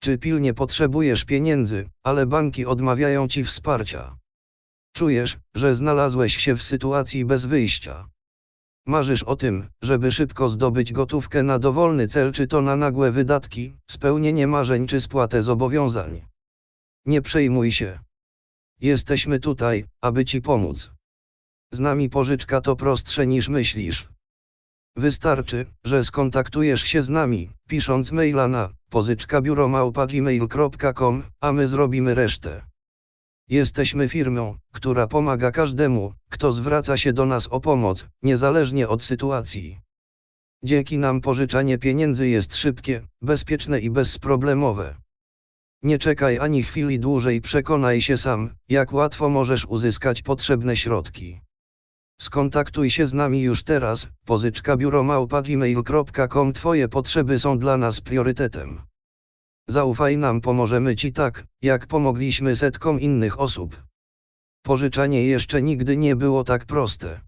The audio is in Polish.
Czy pilnie potrzebujesz pieniędzy, ale banki odmawiają ci wsparcia? Czujesz, że znalazłeś się w sytuacji bez wyjścia. Marzysz o tym, żeby szybko zdobyć gotówkę na dowolny cel, czy to na nagłe wydatki, spełnienie marzeń, czy spłatę zobowiązań. Nie przejmuj się. Jesteśmy tutaj, aby ci pomóc. Z nami pożyczka to prostsze niż myślisz. Wystarczy, że skontaktujesz się z nami, pisząc maila na pożyczkabiuromałpa.gmail.com, a my zrobimy resztę. Jesteśmy firmą, która pomaga każdemu, kto zwraca się do nas o pomoc, niezależnie od sytuacji. Dzięki nam pożyczanie pieniędzy jest szybkie, bezpieczne i bezproblemowe. Nie czekaj ani chwili dłużej, przekonaj się sam, jak łatwo możesz uzyskać potrzebne środki. Skontaktuj się z nami już teraz, pożyczka biuromałpa.gmail.com Twoje potrzeby są dla nas priorytetem. Zaufaj nam, pomożemy Ci tak, jak pomogliśmy setkom innych osób. Pożyczanie jeszcze nigdy nie było tak proste.